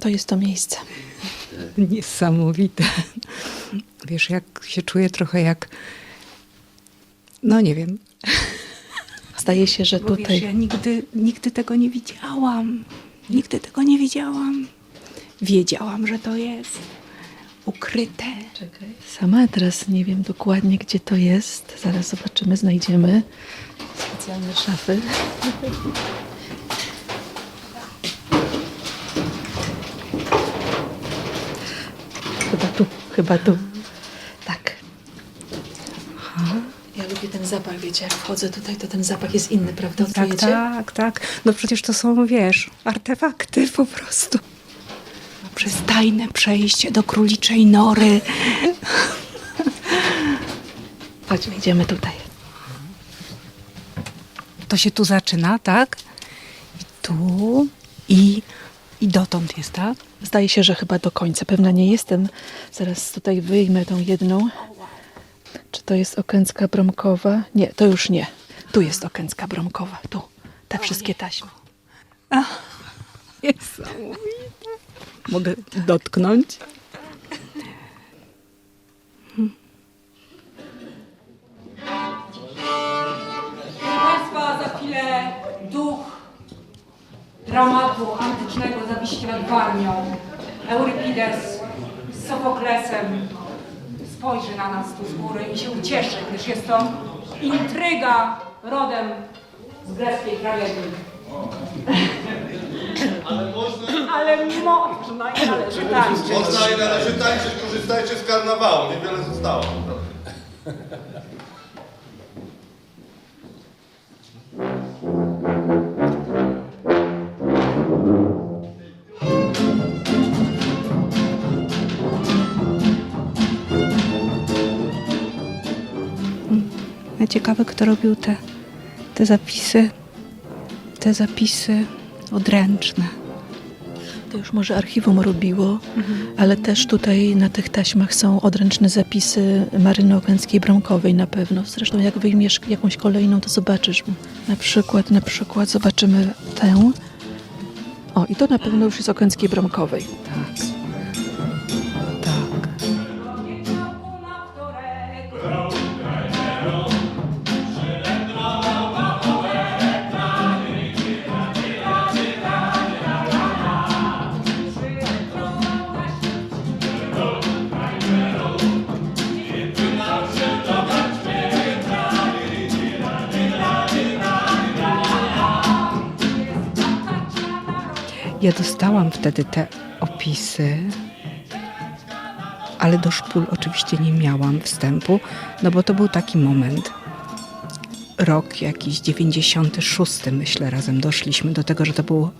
To jest to miejsce. Niesamowite. Wiesz, jak się czuję trochę jak. No nie wiem. Zdaje się, że Bo tutaj. wiesz, ja nigdy, nigdy tego nie widziałam. Nigdy tego nie widziałam. Wiedziałam, że to jest ukryte. Czekaj. Sama teraz nie wiem dokładnie, gdzie to jest. Zaraz zobaczymy, znajdziemy specjalne szafy. Chyba tu, chyba tu. Tak. Ja lubię ten zapach, wiecie, jak wchodzę tutaj, to ten zapach jest inny, prawda? Tak, Czujecie? tak, tak. No przecież to są, wiesz, artefakty po prostu. Przez tajne przejście do króliczej nory. Chodźmy, idziemy tutaj. To się tu zaczyna, tak? I tu, i, i dotąd jest, tak? Zdaje się, że chyba do końca. Pewna nie jestem. Zaraz tutaj wyjmę tą jedną. Czy to jest okęcka bromkowa? Nie, to już nie. Tu jest okęcka bromkowa. Tu. Te wszystkie taśmy. Niesamowite. Mogę dotknąć? Państwa, za chwilę duch dramatu antycznego zawiśnie nad Warmią. Eurypides z Sofoklesem spojrzy na nas tu z góry i się ucieszy, gdyż jest to intryga rodem z greckiej tragedii. Ale można, Ale można i należy tańczyć. można i należy tańczyć, korzystajcie z karnawału, niewiele zostało. Ja ciekawe, kto robił te, te zapisy, te zapisy odręczne. To już może archiwum robiło, ale też tutaj na tych taśmach są odręczne zapisy Maryny Okęckiej Bromkowej na pewno. Zresztą jak wyjmiesz jakąś kolejną, to zobaczysz. Na przykład, na przykład zobaczymy tę. O, i to na pewno już jest Okęckiej Bromkowej. Tak. Tak. Ja dostałam wtedy te opisy, ale do szpul oczywiście nie miałam wstępu, no bo to był taki moment. Rok jakiś 96, myślę, razem doszliśmy do tego, że to było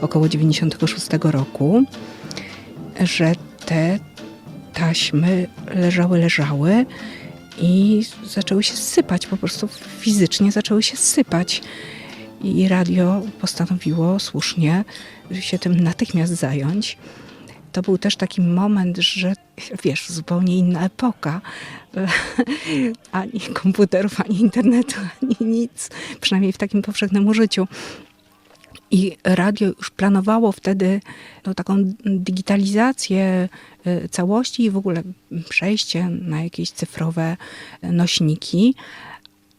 około 96 roku, że te taśmy leżały, leżały i zaczęły się sypać, po prostu fizycznie zaczęły się sypać. I radio postanowiło słusznie się tym natychmiast zająć. To był też taki moment, że wiesz, zupełnie inna epoka. Ani komputerów, ani internetu, ani nic, przynajmniej w takim powszechnym użyciu. I radio już planowało wtedy no, taką digitalizację y, całości i w ogóle przejście na jakieś cyfrowe nośniki,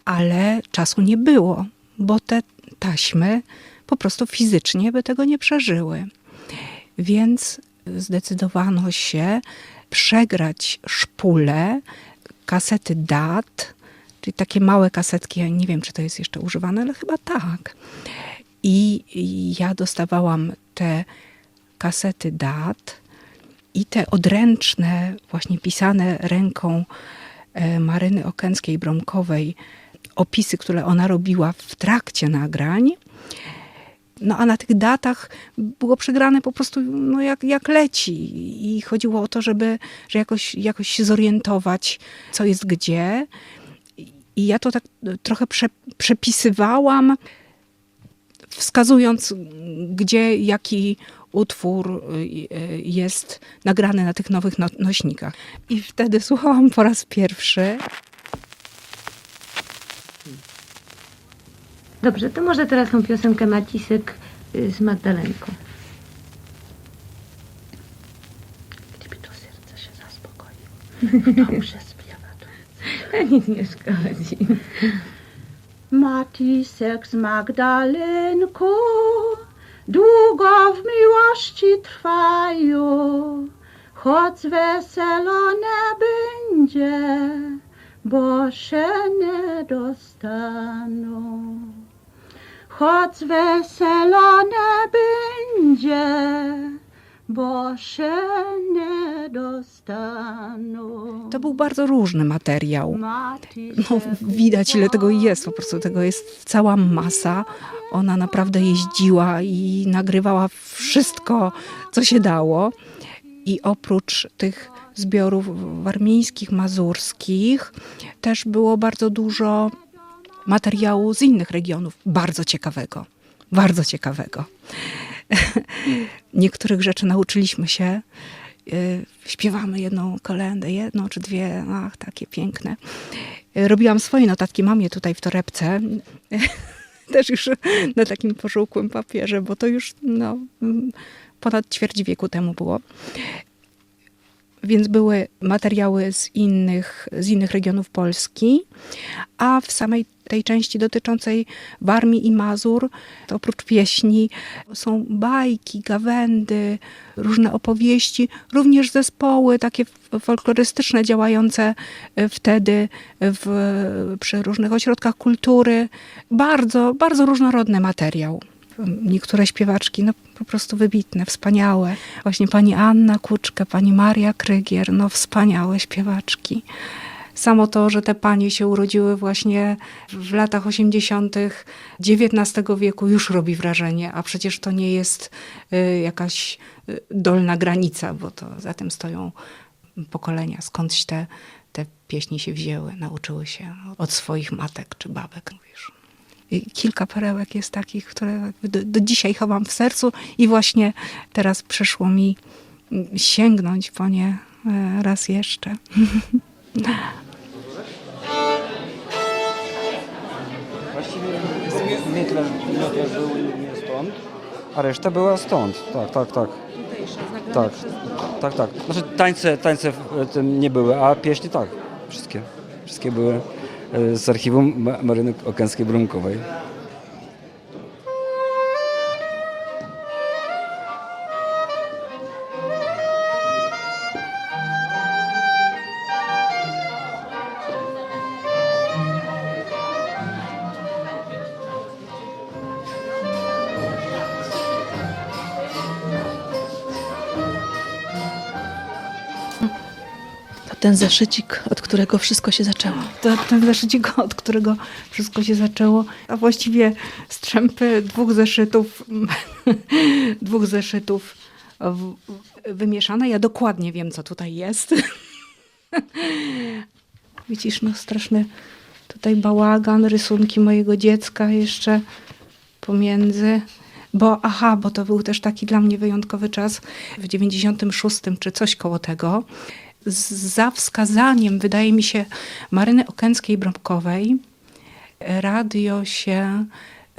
ale czasu nie było, bo te taśmy po prostu fizycznie by tego nie przeżyły. Więc zdecydowano się przegrać szpule, kasety DAT, czyli takie małe kasetki, ja nie wiem, czy to jest jeszcze używane, ale chyba tak. I i ja dostawałam te kasety DAT i te odręczne, właśnie pisane ręką e, Maryny Okęckiej-Bromkowej opisy, które ona robiła w trakcie nagrań. No a na tych datach było przegrane po prostu no, jak, jak leci. I chodziło o to, żeby że jakoś, jakoś się zorientować, co jest gdzie. I ja to tak trochę prze, przepisywałam, wskazując, gdzie jaki utwór y, jest nagrany na tych nowych no, nośnikach. I wtedy słuchałam po raz pierwszy Dobrze, to może teraz tą piosenkę Macisek y, z Magdalenką. Gdyby to serce się zaspokoiło. Dobrze śpiewa to. Nic nie szkodzi. Matisek z Magdalenką długo w miłości trwają, choć weselo nie będzie, bo się nie dostaną. Choć weselone będzie, bo się nie dostaną. To był bardzo różny materiał. No, widać, ile tego jest. Po prostu tego jest cała masa. Ona naprawdę jeździła i nagrywała wszystko, co się dało. I oprócz tych zbiorów warmińskich, mazurskich, też było bardzo dużo materiału z innych regionów. Bardzo ciekawego. Bardzo ciekawego. Niektórych rzeczy nauczyliśmy się. Y, Śpiewamy jedną kolendę, jedną czy dwie, ach, takie piękne. Robiłam swoje notatki, mam je tutaj w torebce. Też już na takim pożółkłym papierze, bo to już no, mm, ponad ćwierć wieku temu było. Więc były materiały z innych, z innych regionów Polski, a w samej tej części dotyczącej Warmii i Mazur, oprócz pieśni są bajki, gawędy, różne opowieści, również zespoły takie folklorystyczne działające e, wtedy w, przy różnych ośrodkach kultury. Bardzo, bardzo różnorodny materiał. Niektóre śpiewaczki, no po prostu wybitne, wspaniałe. Właśnie pani Anna Kuczka, pani Maria Krygier, no wspaniałe śpiewaczki. Samo to, że te panie się urodziły właśnie w latach 80. XIX wieku już robi wrażenie, a przecież to nie jest y, jakaś y, dolna granica, bo to za tym stoją pokolenia, skądś te, te pieśni się wzięły, nauczyły się od swoich matek czy babek. Wiesz. Kilka perełek jest takich, które do, do dzisiaj chowam w sercu i właśnie teraz przyszło mi sięgnąć po nie e, raz jeszcze. Mietler, Mietler był nie stąd, a reszta była stąd. Tak, tak, tak. Tak, tak, tak. Znaczy tańce, tańce nie były, a pieśni tak. Wszystkie. Wszystkie były z archiwum Ma- Maryny Okęskiej-Brunkowej. Ten zeszycik, od którego wszystko się zaczęło. To ten zeszycik, od którego wszystko się zaczęło, a właściwie strzępy dwóch zeszytów, dwóch zeszytów wymieszane. Ja dokładnie wiem, co tutaj jest. Widzisz, no straszny tutaj bałagan, rysunki mojego dziecka jeszcze pomiędzy. Bo, aha, bo to był też taki dla mnie wyjątkowy czas w 96 czy coś koło tego. Za wskazaniem, wydaje mi się, Maryny Okęckiej-Brąbkowej radio się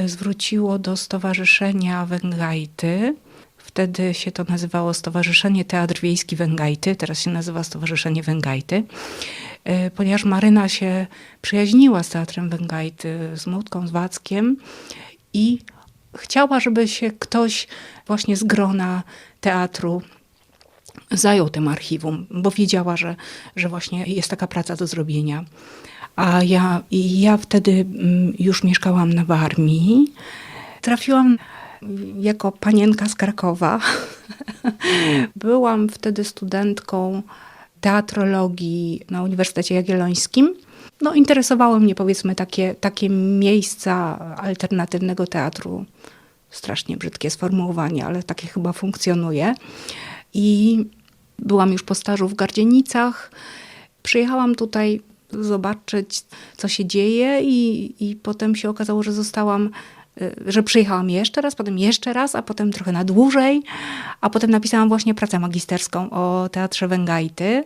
zwróciło do Stowarzyszenia Węgajty. Wtedy się to nazywało Stowarzyszenie Teatr Wiejski Węgajty, teraz się nazywa Stowarzyszenie Węgajty. E, Ponieważ Maryna się przyjaźniła z Teatrem Węgajty, z Młotką, z Wackiem i chciała, żeby się ktoś właśnie z grona teatru zajął tym archiwum, bo wiedziała, że, że właśnie jest taka praca do zrobienia. A ja, ja wtedy mm, już mieszkałam na Warmii. Trafiłam jako panienka z Krakowa. Byłam wtedy studentką teatrologii na Uniwersytecie Jagiellońskim. No, interesowały mnie powiedzmy takie, takie miejsca alternatywnego teatru. Strasznie brzydkie sformułowanie, ale takie chyba funkcjonuje. I byłam już po stażu w Gardzienicach. Przyjechałam tutaj zobaczyć, co się dzieje, i, i potem się okazało, że zostałam, y, że przyjechałam jeszcze raz, potem jeszcze raz, a potem trochę na dłużej, a potem napisałam właśnie pracę magisterską o teatrze Węgajty.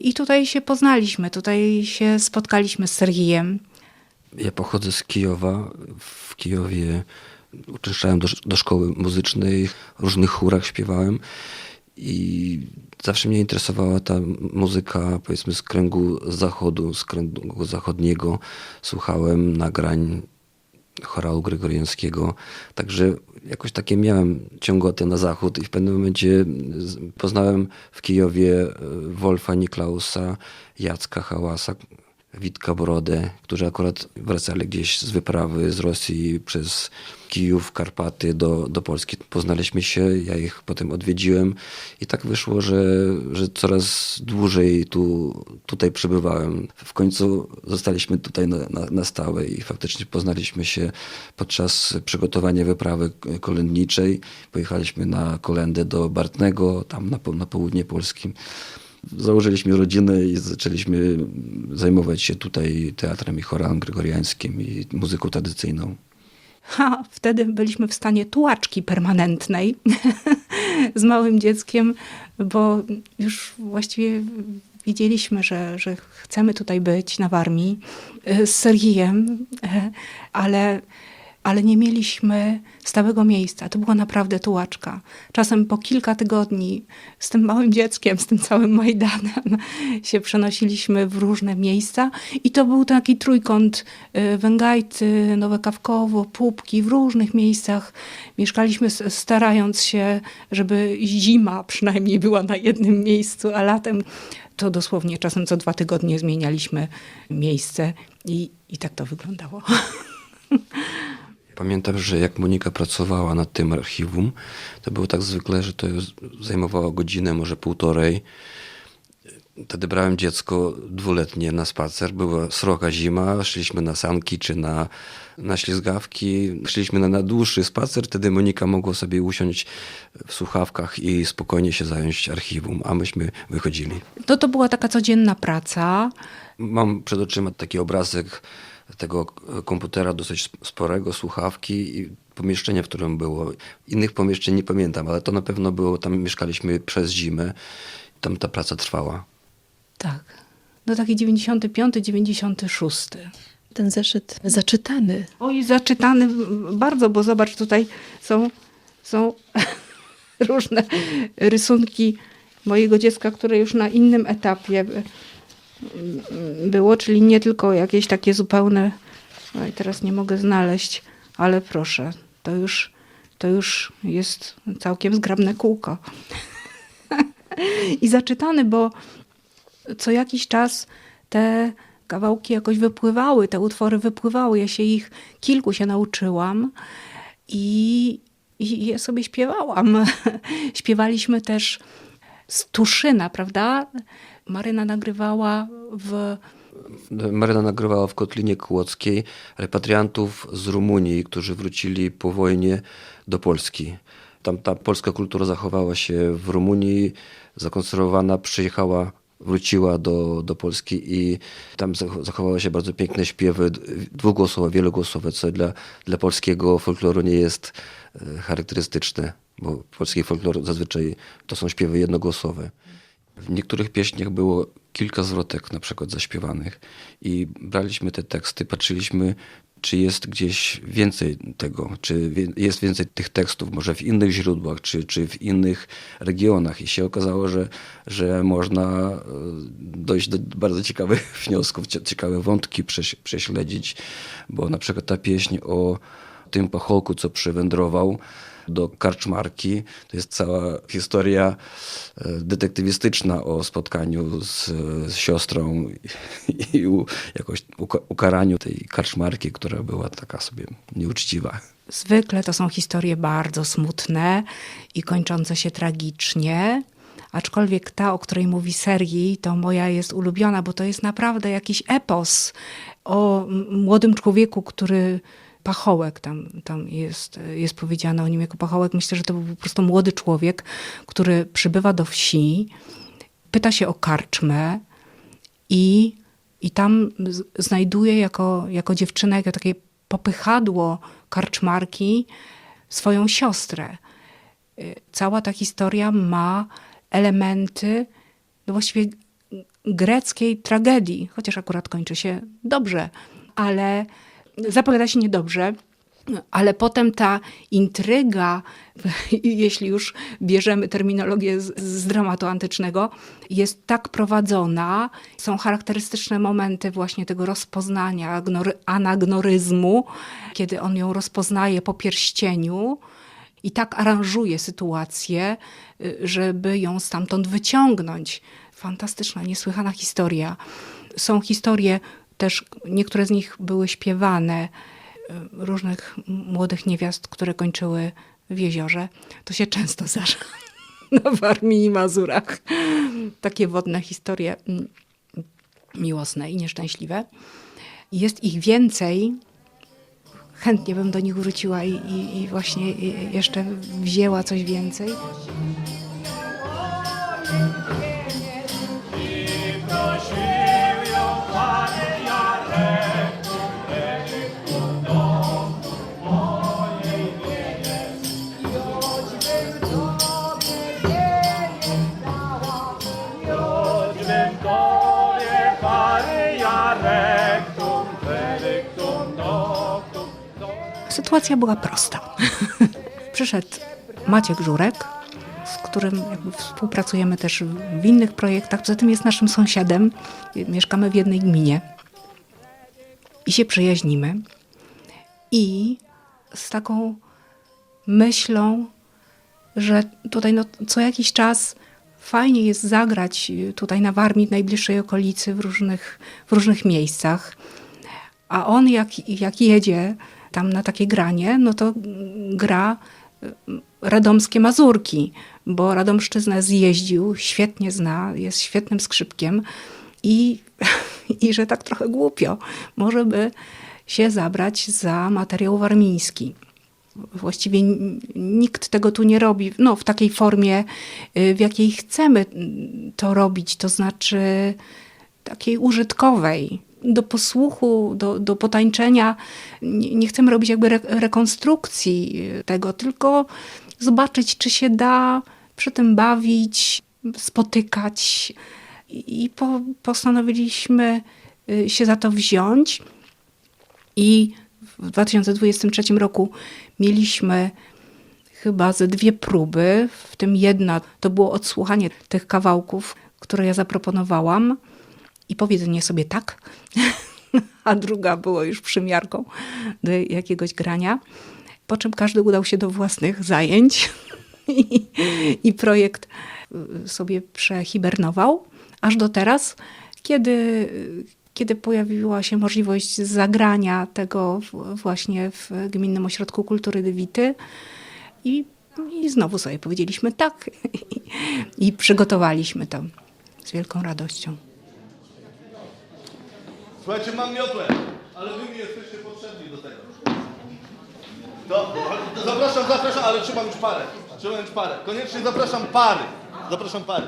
I tutaj się poznaliśmy, tutaj się spotkaliśmy z Sergijem. Ja pochodzę z Kijowa. W Kijowie uczęszczałem do, do szkoły muzycznej, w różnych chórach śpiewałem i zawsze mnie interesowała ta muzyka, powiedzmy, z kręgu zachodu, z kręgu zachodniego. Słuchałem nagrań chorału gregoriańskiego, także jakoś takie miałem ciągotę na zachód i w pewnym momencie poznałem w Kijowie e, Wolfa Niklausa, Jacka Hałasa, Witka Brodę, którzy akurat wracali gdzieś z wyprawy z Rosji przez Kijów, Karpaty do, do Polski. Poznaliśmy się, ja ich potem odwiedziłem i tak wyszło, że, że coraz dłużej tu, tutaj przebywałem. W końcu zostaliśmy tutaj na, na, na stałe i faktycznie poznaliśmy się podczas przygotowania wyprawy kolędniczej. Pojechaliśmy na kolendę do Bartnego, tam na, na południe Polski założyliśmy rodzinę i zaczęliśmy zajmować się tutaj teatrem i chorałem gregoriańskim i muzyką tradycyjną. Ha, wtedy byliśmy w stanie tułaczki permanentnej z małym dzieckiem, bo już właściwie wiedzieliśmy, że, że chcemy tutaj być na Warmii e, z Sergijem, e, ale, ale nie mieliśmy stałego miejsca. To była naprawdę tułaczka. Czasem po kilka tygodni z tym małym dzieckiem, z tym całym Majdanem się przenosiliśmy w różne miejsca i to był taki trójkąt y, Węgajty, Nowe Kawkowo, Pupki, w różnych miejscach mieszkaliśmy starając się, żeby zima przynajmniej była na jednym miejscu, a latem to dosłownie czasem co dwa tygodnie zmienialiśmy miejsce i, i tak to wyglądało. Pamiętam, że jak Monika pracowała nad tym archiwum, to było tak zwykle, że to zajmowało godzinę, może półtorej. Wtedy brałem dziecko dwuletnie na spacer. Była sroga zima, szliśmy na sanki czy na, na ślizgawki. Szliśmy na, na dłuższy spacer, wtedy Monika mogła sobie usiąść w słuchawkach i spokojnie się zająć archiwum, a myśmy wychodzili. To to była taka codzienna praca. Mam przed oczyma taki obrazek tego komputera dosyć sporego, słuchawki i pomieszczenie, w którym było. Innych pomieszczeń nie pamiętam, ale to na pewno było, tam mieszkaliśmy przez zimę. Tam ta praca trwała. Tak. No taki 95, 96. Ten zeszyt zaczytany. Oj, zaczytany bardzo, bo zobacz, tutaj są, są różne rysunki mojego dziecka, które już na innym etapie było, czyli nie tylko jakieś takie zupełne, oj, teraz nie mogę znaleźć, ale proszę, to już, to już jest całkiem zgrabne kółko. I zaczytany, bo co jakiś czas te kawałki jakoś wypływały, te utwory wypływały. Ja się ich kilku się nauczyłam i, i je sobie śpiewałam. Śpiewaliśmy też z Tuszyna, prawda? Maryna nagrywała w Maryna nagrywała w Kotlinie Kłodzkiej repatriantów z Rumunii, którzy wrócili po wojnie do Polski. Tam ta polska kultura zachowała się w Rumunii, zakonserwowana, przyjechała, wróciła do, do Polski i tam zach- zachowały się bardzo piękne śpiewy, dwugłosowe, wielogłosowe, co dla, dla polskiego folkloru nie jest e, charakterystyczne, bo polski folklor zazwyczaj to są śpiewy jednogłosowe. W niektórych pieśniach było kilka zwrotek na przykład zaśpiewanych i braliśmy te teksty, patrzyliśmy, czy jest gdzieś więcej tego, czy jest więcej tych tekstów, może w innych źródłach, czy, czy w innych regionach. I się okazało, że, że można e, dojść do bardzo ciekawych wniosków, cie- ciekawe wątki prześ- prześledzić, bo na przykład ta pieśń o tym pacholku, co przywędrował do karczmarki. To jest cała historia e, detektywistyczna o spotkaniu z, z siostrą i, i u, jakoś uka- ukaraniu tej karczmarki, która była taka sobie nieuczciwa. Zwykle to są historie bardzo smutne i kończące się tragicznie. Aczkolwiek ta, o której mówi Sergii, to moja jest ulubiona, bo to jest naprawdę jakiś epos o młodym człowieku, który pachołek tam, tam jest, jest powiedziane o nim jako pachołek. Myślę, że to był po prostu młody człowiek, który przybywa do wsi, pyta się o karczmę i, i tam znajduje jako, jako dziewczyna, jako takie popychadło karczmarki swoją siostrę. Y, Cała ta historia ma elementy no właściwie greckiej tragedii, chociaż akurat kończy się dobrze, ale zapowiada się niedobrze. Ale potem ta intryga, jeśli już bierzemy terminologię z, z dramatu antycznego, jest tak prowadzona. Są charakterystyczne momenty właśnie tego rozpoznania, agnory, anagnoryzmu, kiedy on ją rozpoznaje po pierścieniu i tak aranżuje sytuację, żeby ją stamtąd wyciągnąć. Fantastyczna, niesłychana historia. Są historie też, niektóre z nich były śpiewane, y, różnych młodych niewiast, które kończyły w jeziorze. To się często zdarza na Warmii i Mazurach. Takie wodne historie mm, miłosne i nieszczęśliwe. Jest ich więcej, chętnie bym do nich wróciła i, i, i właśnie jeszcze wzięła coś więcej. Sytuacja była prosta. Przyszedł Maciek Żurek, z którym współpracujemy też w innych projektach. Poza tym jest naszym sąsiadem. Mieszkamy w jednej gminie. I się przyjaźnimy. I z taką myślą, że tutaj no, co jakiś czas fajnie jest zagrać tutaj na Warmii, w najbliższej okolicy, w różnych, w różnych miejscach. A on jak, jak jedzie tam na takie granie, no to gra y, radomskie mazurki, bo Radomszczyznę zjeździł, świetnie zna, jest świetnym skrzypkiem i, i że tak trochę głupio, może by się zabrać za materiał warmiński. Właściwie nikt tego tu nie robi, no w takiej formie, y, w jakiej chcemy mm, to robić, to znaczy takiej użytkowej, do posłuchu, do, do potańczenia. Nie, nie chcemy robić jakby re, rekonstrukcji tego, tylko zobaczyć, czy się da przy tym bawić, spotykać. I po, postanowiliśmy y, się za to wziąć. I w 2023 roku mieliśmy chyba ze dwie próby, w tym jedna to było odsłuchanie tych kawałków, które ja zaproponowałam i powiedzenie sobie tak, a druga było już przymiarką do jakiegoś grania. Po czym każdy udał się do własnych zajęć i, i projekt y, sobie przehibernował, aż do teraz, kiedy, kiedy pojawiła się możliwość zagrania tego właśnie w Gminnym Ośrodku Kultury Dywity i, i znowu sobie powiedzieliśmy tak i, i przygotowaliśmy to z wielką radością. Słuchajcie, mam miotłę, ale wy mi jesteście potrzebni do tego. To zapraszam, zapraszam, ale trzeba mieć parę. Trzeba mieć parę. Koniecznie zapraszam pary. Zapraszam pary.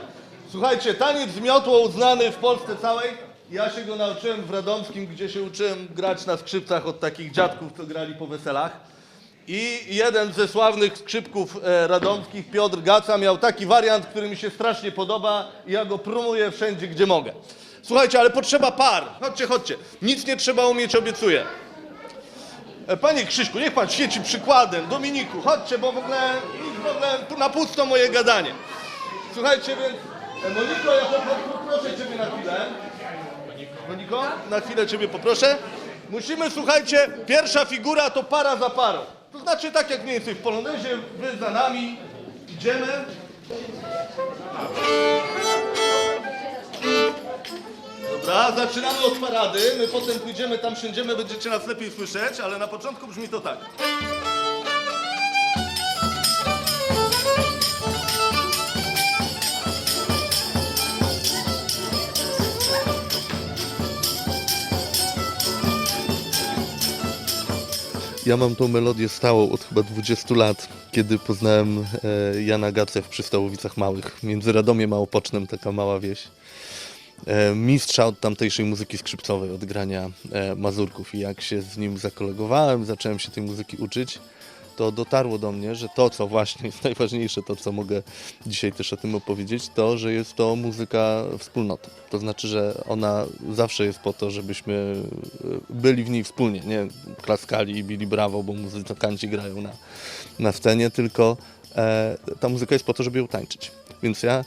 Słuchajcie, taniec z miotłą znany w Polsce całej. Ja się go nauczyłem w Radomskim, gdzie się uczyłem grać na skrzypcach od takich dziadków, co grali po weselach. I jeden ze sławnych skrzypków e, radomskich, Piotr Gaca, miał taki wariant, który mi się strasznie podoba i ja go promuję wszędzie, gdzie mogę. Słuchajcie, ale potrzeba par. Chodźcie, chodźcie. Nic nie trzeba umieć, obiecuję. E, Panie Krzyśku, niech pan świeci przykładem. Dominiku, chodźcie, bo w ogóle, w ogóle na pusto moje gadanie. Słuchajcie, więc e, Moniko, ja popro- poproszę ciebie na chwilę. Moniko, na chwilę ciebie poproszę. Musimy, słuchajcie, pierwsza figura to para za parą. To znaczy tak jak mniej więcej w Polonezie, wy za nami, idziemy. Dobra, zaczynamy od parady. My potem pójdziemy tam, siądziemy, będziecie nas lepiej słyszeć, ale na początku brzmi to tak. Ja mam tą melodię stałą od chyba 20 lat, kiedy poznałem e, Jana Gacę w Przystałowicach Małych. Między Radomiem a taka mała wieś. E, mistrza od tamtejszej muzyki skrzypcowej, od grania e, mazurków. I jak się z nim zakolegowałem, zacząłem się tej muzyki uczyć, to dotarło do mnie, że to, co właśnie jest najważniejsze, to, co mogę dzisiaj też o tym opowiedzieć, to, że jest to muzyka wspólnoty. To znaczy, że ona zawsze jest po to, żebyśmy e, byli w niej wspólnie, nie klaskali i bili brawo, bo muzykanci grają na, na scenie, tylko e, ta muzyka jest po to, żeby ją tańczyć. Więc ja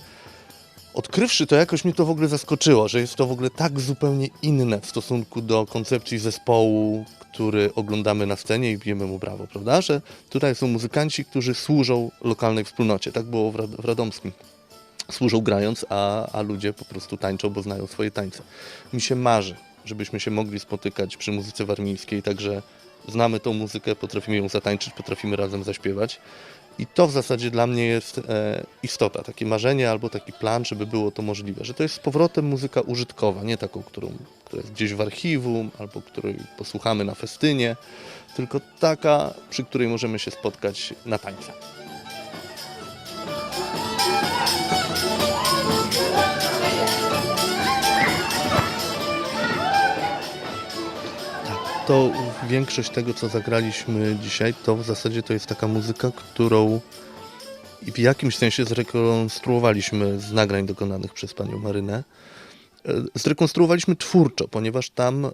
odkrywszy to, jakoś mnie to w ogóle zaskoczyło, że jest to w ogóle tak zupełnie inne w stosunku do koncepcji zespołu, który oglądamy na scenie i bijemy mu brawo, prawda? Że tutaj są muzykanci, którzy służą lokalnej wspólnocie. Tak było w, Rad- w Radomskim. Służą grając, a, a ludzie po prostu tańczą, bo znają swoje tańce. Mi się marzy, żebyśmy się mogli spotykać przy muzyce warmińskiej, także znamy tą muzykę, potrafimy ją zatańczyć, potrafimy razem zaśpiewać. I to w zasadzie dla mnie jest e, istota, takie marzenie albo taki plan, żeby było to możliwe, że to jest z powrotem muzyka użytkowa, nie taką, którą, która jest gdzieś w archiwum albo której posłuchamy na festynie, tylko taka, przy której możemy się spotkać na tańcach. Tak, to większość tego, co zagraliśmy dzisiaj, to w zasadzie to jest taka muzyka, którą w jakimś sensie zrekonstruowaliśmy z nagrań dokonanych przez panią Marynę. E, Zrekonstruowaliśmy twórczo, ponieważ tam e,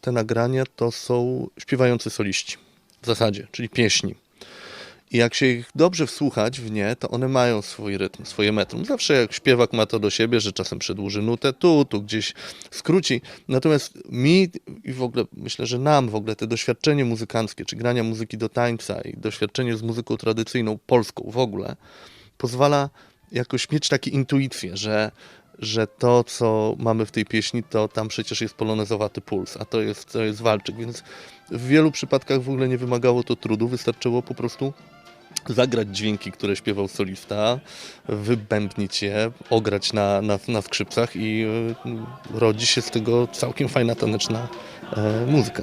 te nagrania to są śpiewający soliści w zasadzie, czyli pieśni. I jak się ich dobrze wsłuchać w nie, to one mają swój rytm, swoje metrum. Zawsze jak śpiewak ma to do siebie, że czasem przedłuży nutę tu, tu gdzieś skróci. Natomiast mi i w ogóle myślę, że nam w ogóle te doświadczenie muzykanckie, czy grania muzyki do tańca i doświadczenie z muzyką tradycyjną, polską w ogóle, pozwala jakoś mieć takie intuicje, że, że to, co mamy w tej pieśni, to tam przecież jest polonezowaty puls, a to jest, to jest walczyk, więc w wielu przypadkach w ogóle nie wymagało to trudu, wystarczyło po prostu zagrać dźwięki, które śpiewał solista, wybębnić je, ograć na, na, na skrzypcach i y, rodzi się z tego całkiem fajna taneczna e, muzyka.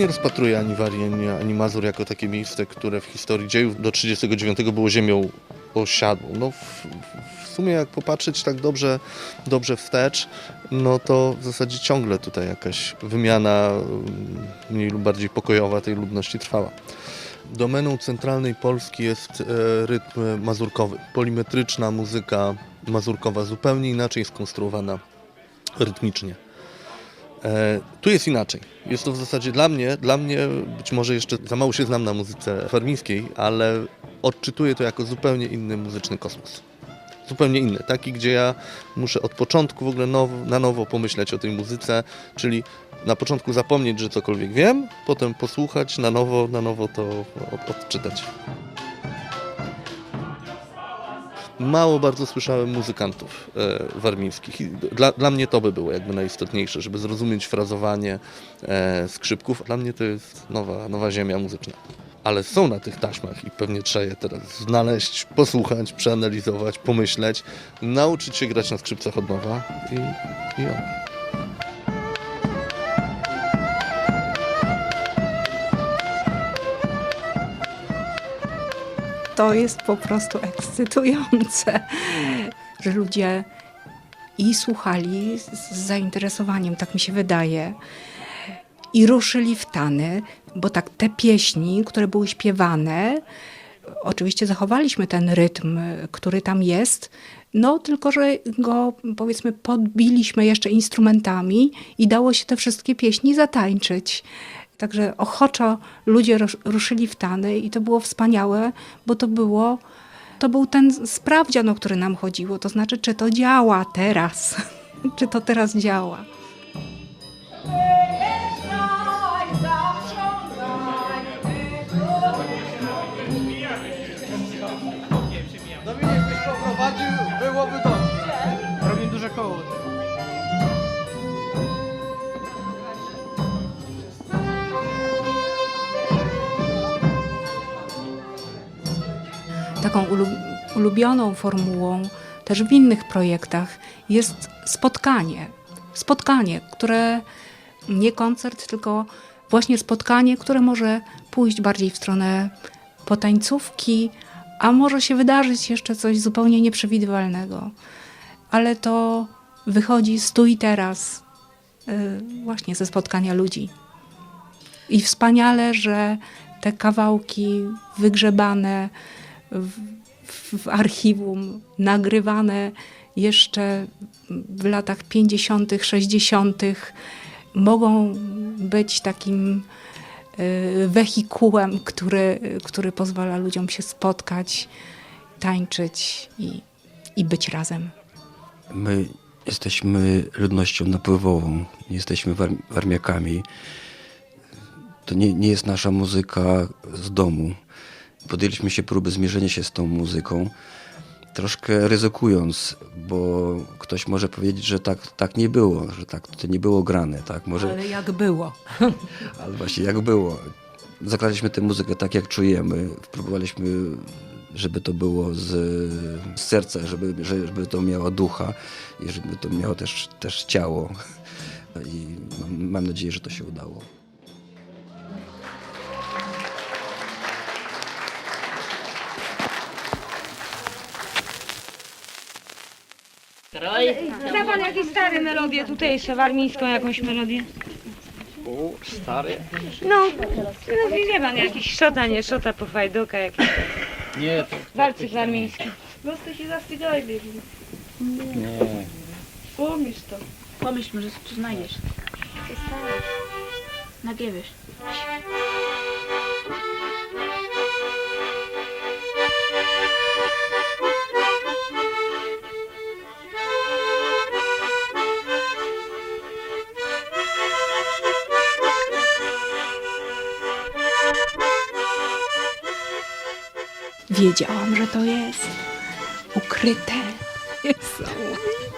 Nie rozpatruję ani Warii, ani, ani Mazur jako takie miejsce, które w historii dziejów do 1939 było ziemią osiadłą. No w, w sumie jak popatrzeć tak dobrze, dobrze wstecz, no to w zasadzie ciągle tutaj jakaś wymiana mm, mniej lub bardziej pokojowa tej ludności trwała. Domeną centralnej Polski jest e, rytm mazurkowy, polimetryczna muzyka mazurkowa, zupełnie inaczej skonstruowana rytmicznie. E, tu jest inaczej. Jest to w zasadzie dla mnie, dla mnie być może jeszcze za mało się znam na muzyce farmińskiej, ale odczytuję to jako zupełnie inny muzyczny kosmos. Zupełnie inny, taki, gdzie ja muszę od początku w ogóle now, na nowo pomyśleć o tej muzyce, czyli na początku zapomnieć, że cokolwiek wiem, potem posłuchać na nowo, na nowo to od, odczytać. Mało bardzo słyszałem muzykantów e, warmińskich. I Dla, dla mnie to by było jakby najistotniejsze, żeby zrozumieć frazowanie e, skrzypków. Dla mnie to jest nowa, nowa ziemia muzyczna. Ale są na tych taśmach i pewnie trzeba je teraz znaleźć, posłuchać, przeanalizować, pomyśleć, nauczyć się grać na skrzypcach od nowa i, i o. to jest po prostu ekscytujące, że ludzie i słuchali z zainteresowaniem, tak mi się wydaje, i ruszyli w tany, bo tak te pieśni, które były śpiewane, oczywiście zachowaliśmy ten rytm, który tam jest, no tylko, że go powiedzmy podbiliśmy jeszcze instrumentami i dało się te wszystkie pieśni zatańczyć. Także ochoczo ludzie rusz- ruszyli w tany i to było wspaniałe, bo to było, to był ten sprawdzian, o który nam chodziło. To znaczy, czy to działa teraz, czy to teraz działa. Taką ulu- ulubioną formułą też w innych projektach, jest spotkanie. Spotkanie, które nie koncert, tylko właśnie spotkanie, które może pójść bardziej w stronę potańcówki, a może się wydarzyć jeszcze coś zupełnie nieprzewidywalnego. Ale to wychodzi z tu i teraz, y, właśnie ze spotkania ludzi. I wspaniale, że te kawałki wygrzebane w, w archiwum, nagrywane jeszcze w latach 50., 60., mogą być takim y, wehikułem, który, który pozwala ludziom się spotkać, tańczyć i, i być razem. My jesteśmy ludnością napływową, nie jesteśmy war- warmiakami. To nie, nie jest nasza muzyka z domu. Podjęliśmy się próby zmierzenia się z tą muzyką, troszkę ryzykując, bo ktoś może powiedzieć, że tak, tak nie było, że tak to nie było grane. Tak? Może, Ale jak było? ale właśnie jak było. Zakładaliśmy tę muzykę tak, jak czujemy. Próbowaliśmy, żeby to było z, z serca, żeby, żeby to miało ducha i żeby to miało też, też ciało. I mam, mam nadzieję, że to się udało. Zna pan jakieś stare melodie tutejsze, warmińską jakąś melodię? U, stary. No, no wie pan, jakiś szota, nie szota, pofajdoka, jakiś Nie, to walczyk warmiński. Po prostu się zastygali. nie. Pomyśl to. Pomyśl, może znajdziesz. Nagiewiesz. Wiedziałam, że to jest ukryte. Niesamowite.